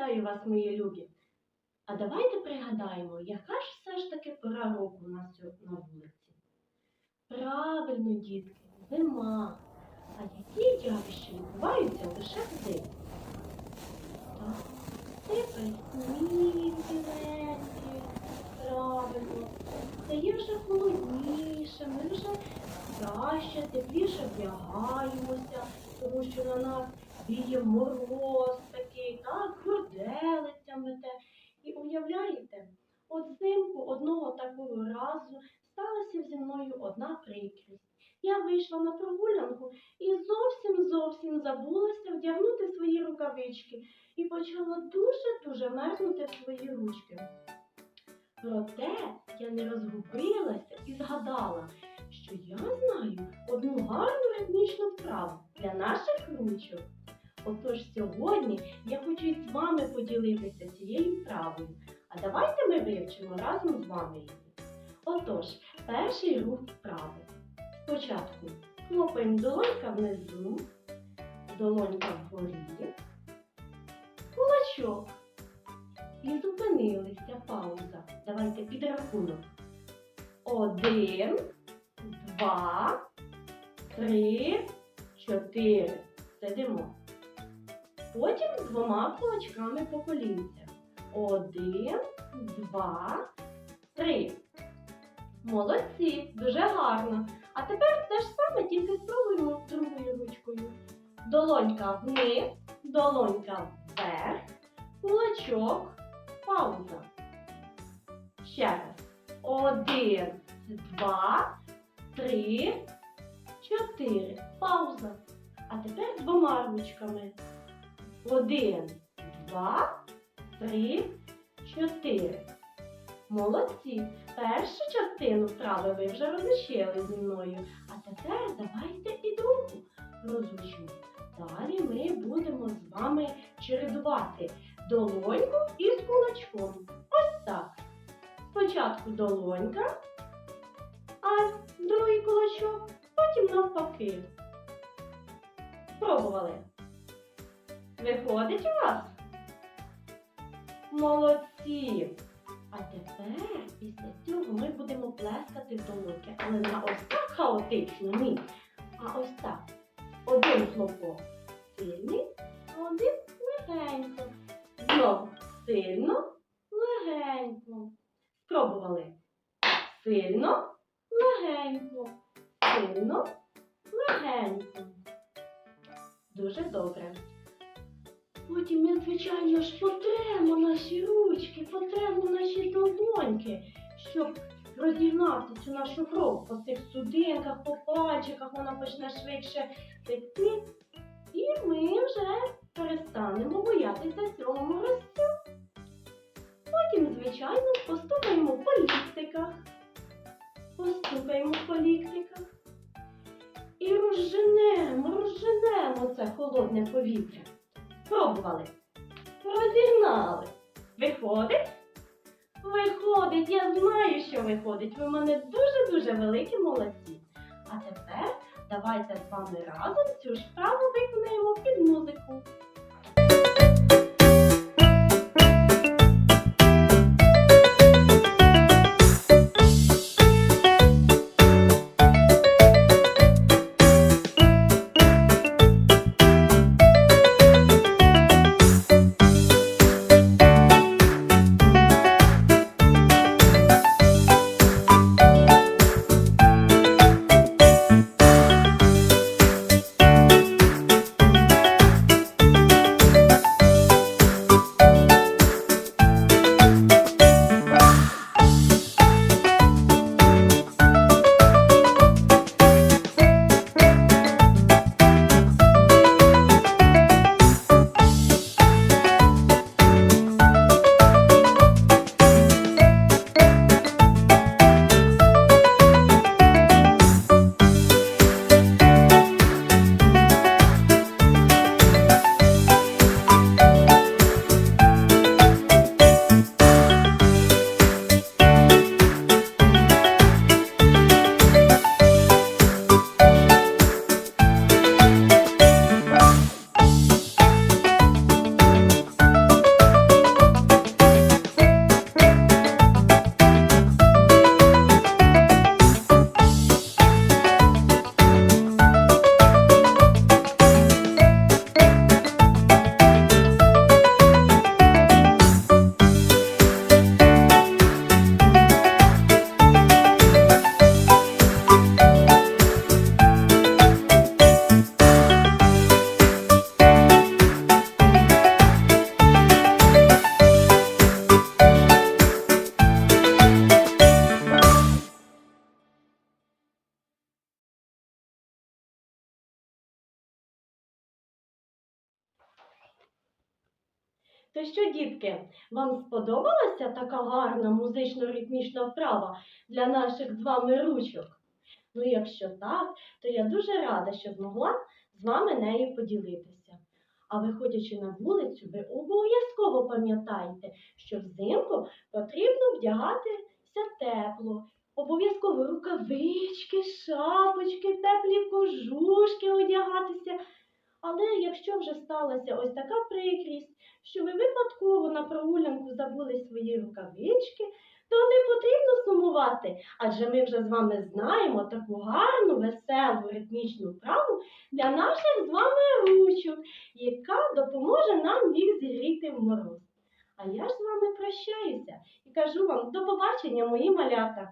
Вітаю вас, мої любі! А давайте пригадаємо, яка ж все ж таки пора року у нас на вулиці. Правильно, дітки, зима. А які явища відбуваються лише взимку? Так, сипає сніг біленький, правильно. Стає вже холодніше, ми вже краще, тепліше вдягаємося, тому що на нас віє мороз груделиця мете. І уявляєте, от взимку одного такого разу сталася зі мною одна прикрість. Я вийшла на прогулянку і зовсім зовсім забулася вдягнути свої рукавички і почала дуже-дуже мерзнути свої ручки. Проте я не розгубилася і згадала, що я знаю одну гарну ритмічну вправу для наших ручок. Отож сьогодні я хочу із вами поділитися цією вправою. А давайте ми вивчимо разом з вами її. Отож, перший рух вправи. Спочатку хлопаємо долонька внизу, долонька вгорі, кулачок. І зупинилися пауза. Давайте підрахунок. Один, два, три, чотири. Сидимо. Потім двома кулачками по колінцях. Один, два, три. Молодці, дуже гарно. А тепер те ж саме, тільки спробуємо другою ручкою. Долонька вниз, долонька вверх, кулачок, пауза. Ще раз. Один, два, три, чотири. Пауза. А тепер двома ручками. Один, два, три, чотири. Молодці. Першу частину вправи ви вже розучили зі мною. А тепер давайте і другу розучимо. Далі ми будемо з вами чередувати долоньку із кулачком. Ось так. Спочатку долонька, а другий кулачок, потім навпаки. Спробували. Виходить у вас? Молодці! А тепер після цього ми будемо плескати в долоньки, але не ось так хаотично, ні. А ось так. Один хлопок сильний, один легенько. Знову сильно, легенько. Спробували. Сильно, легенько. Сильно, легенько. Дуже добре. Потім ми, звичайно ж, потремо наші ручки, потремо наші долоньки, щоб розігнати цю нашу кров по цих судинках, по пальчиках, вона почне швидше текти. І ми вже перестанемо боятися цього морозцю. Потім, звичайно, постукаємо по ліктиках. Постукаємо по ліктиках. І розженемо, розженемо це холодне повітря. Пробували. Розігнали. Виходить? Виходить, я знаю, що виходить. Ви в мене дуже-дуже великі молодці. А тепер давайте з вами разом цю ж вправу виконаємо під музику. То що, дітки, вам сподобалася така гарна музично-ритмічна вправа для наших з вами ручок? Ну, якщо так, то я дуже рада, що змогла з вами нею поділитися. А виходячи на вулицю, ви обов'язково пам'ятайте, що взимку потрібно вдягатися тепло. Обов'язково рукавички, шапочки, теплі кожушки одягатися. Але якщо вже сталася ось така прикрість, що ви випадково на прогулянку забули свої рукавички, то не потрібно сумувати, адже ми вже з вами знаємо таку гарну, веселу, ритмічну вправу для наших з вами ручок, яка допоможе нам їх зігріти в мороз. А я ж з вами прощаюся і кажу вам до побачення, мої малята!